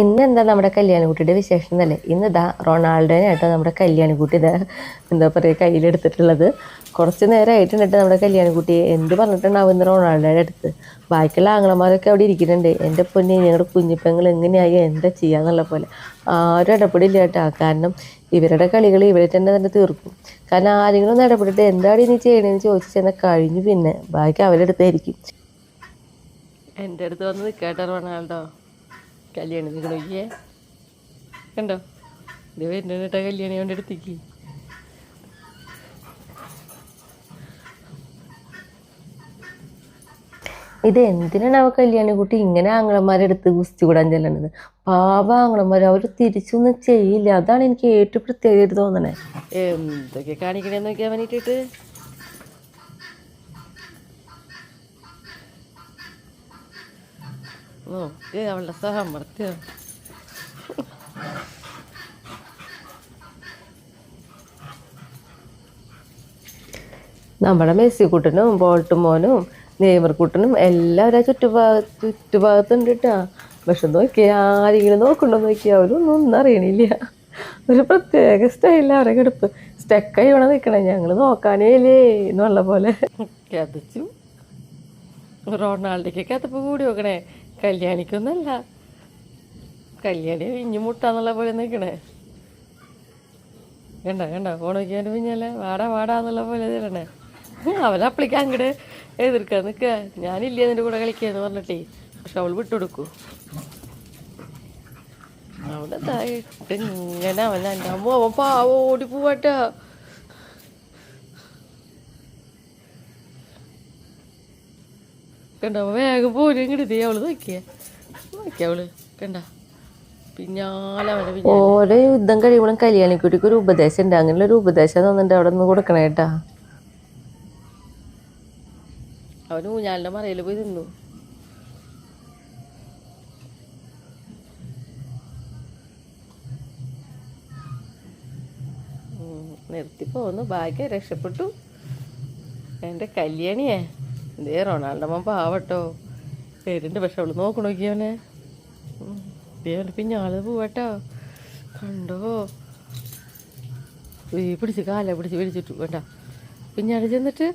ഇന്ന് എന്താ നമ്മുടെ കല്യാണക്കുട്ടിയുടെ വിശേഷം എന്നല്ലേ ഇന്ന് ഇതാ റൊണാൾഡോനെ റൊണാൾഡോനായിട്ടോ നമ്മുടെ കല്യാണക്കുട്ടി ഇതാ എന്താ പറയുക കയ്യിലെടുത്തിട്ടുള്ളത്. കുറച്ച് നേരമായിട്ടുണ്ട് നമ്മുടെ കല്യാണക്കുട്ടി എന്ത് പറഞ്ഞിട്ടുണ്ടാവും ഇന്ന് റൊണാൾഡോയുടെ അടുത്ത്? ബാക്കിയുള്ള ആങ്ങളമാരൊക്കെ അവിടെ ഇരിക്കുന്നുണ്ട്. എന്റെ പൊന്നി ഞങ്ങളുടെ കുഞ്ഞിപ്പങ്ങൾ എങ്ങനെയായി? എന്താ ചെയ്യാന്നുള്ള പോലെ. ആരും ഇടപെടില്ല കേട്ടോ. കാരണം ഇവരുടെ കളികൾ ഇവരെ തന്നെ തന്നെ തീർക്കും. കാരണം ആരെങ്കിലും ഒന്ന് ഇടപെട്ടിട്ട് എന്താണ് ഇനി ചെയ്യണമെന്ന് ചോദിച്ചു ചെന്നാൽ കഴിഞ്ഞു പിന്നെ. ബാക്കി അവരെടുത്തായിരിക്കും എന്റെ അടുത്ത് വന്ന് നിൽക്കാട്ടോ റൊണാൾഡോ. കല്യാണി നോക്കിയേ കണ്ടോ? ഇത് വരുന്ന കേട്ടോ കല്യാണി കൊണ്ട് അടുത്തേക്ക്. ഇത് എന്തിനാണ് അവ കല്യാണി കുട്ടി ഇങ്ങനെ ആങ്ങളന്മാരെ അടുത്ത് ഗുസ്തി കൂടാൻ ചെല്ലണത്? പാവ ആങ്ങളന്മാർ അവർ തിരിച്ചൊന്നും ചെയ്യില്ല. അതാണ് എനിക്ക് ഏറ്റവും പ്രത്യേകത തോന്നണേ. എന്തൊക്കെ കാണിക്കണേന്ന് നോക്കിയാൽ വേണ്ടിയിട്ട് നോക്ക് അവളുടെ സാമർത്ഥ്യം നമ്മുടെ മെസ്സിക്കുട്ടനും ബോൾട്ടുമോനും നെയ്മർക്കുട്ടനും എല്ലാവരും ചുറ്റുഭാഗ ചുറ്റുഭാഗത്തുണ്ട് കേട്ടാ. പക്ഷെ നോക്കി ആരെങ്കിലും നോക്കണ്ടോ നോക്കിയാൽ അവരൊന്നും ഒന്നും അറിയണില്ല. ഒരു പ്രത്യേക സ്റ്റൈലിൽ അവരെ കിടപ്പ്. സ്റ്റെക്കായി ഇവിടെ നിൽക്കണേ ഞങ്ങൾ നോക്കാനേ ഇല്ലേ എന്നുള്ള പോലെ. കഥച്ചു റൊണാൾഡോയ്ക്ക് കഥപ്പ് കൂടി നോക്കണേ. കല്യാണിക്കൊന്നല്ല കല്യാണി വിഞ്ഞു മുട്ടാന്നുള്ള പോലെ നിൽക്കണേ കണ്ട കണ്ട? ഫോൺ വയ്ക്കാൻ പിഞ്ഞല്ലേ വാടാ വാടാന്നുള്ള പോലെ തരണേ അവനപ്പളിക്ക് അങ്ങോട്ട് എതിർക്കാൻ നിൽക്കുക ഞാനില്ല നിന്റെ കൂടെ കളിക്കാന്ന് പറഞ്ഞിട്ടേ. പക്ഷെ അവൾ വിട്ടുകൊടുക്കൂ. അവിടെ ഇങ്ങനെ അവൻ എന്റെ അമ്മ അവൻ പാവ ഓടി പോവാട്ടാ. കണ്ട? വേഗം പോലും ഇങ്ങോട്ട് അവൾ നോക്കിയ. നോക്കിയ അവൾ. കണ്ട? പിന്നാലെ ഓരോ യുദ്ധം കഴിയുമ്പോഴും കല്യാണിക്കുട്ടിക്ക് ഒരു ഉപദേശം ഉണ്ട്. അങ്ങനെ ഒരു ഉപദേശം തന്നിട്ട് അവിടെ നിന്ന് കൊടുക്കണേ കേട്ടാ. അവന് ഊഞ്ഞാലിന്റെ മറയിൽ പോയി നിന്നു. ഉം, നിർത്തി പോന്നു. ഭാഗ്യം രക്ഷപ്പെട്ടു. എന്റെ കല്യാണിയേ. എന്തേ റൊണാൾഡമ്മ പാവട്ടോ. പേരുണ്ട് പക്ഷെ അവൾ നോക്കണ നോക്കിയവനെ ആൾ പോവട്ടോ. കണ്ടോ? ഈ പിടിച്ച് കാല പിടിച്ച് പിടിച്ചിട്ടു വേണ്ട. പിന്നെ അവിടെ ചെന്നിട്ട്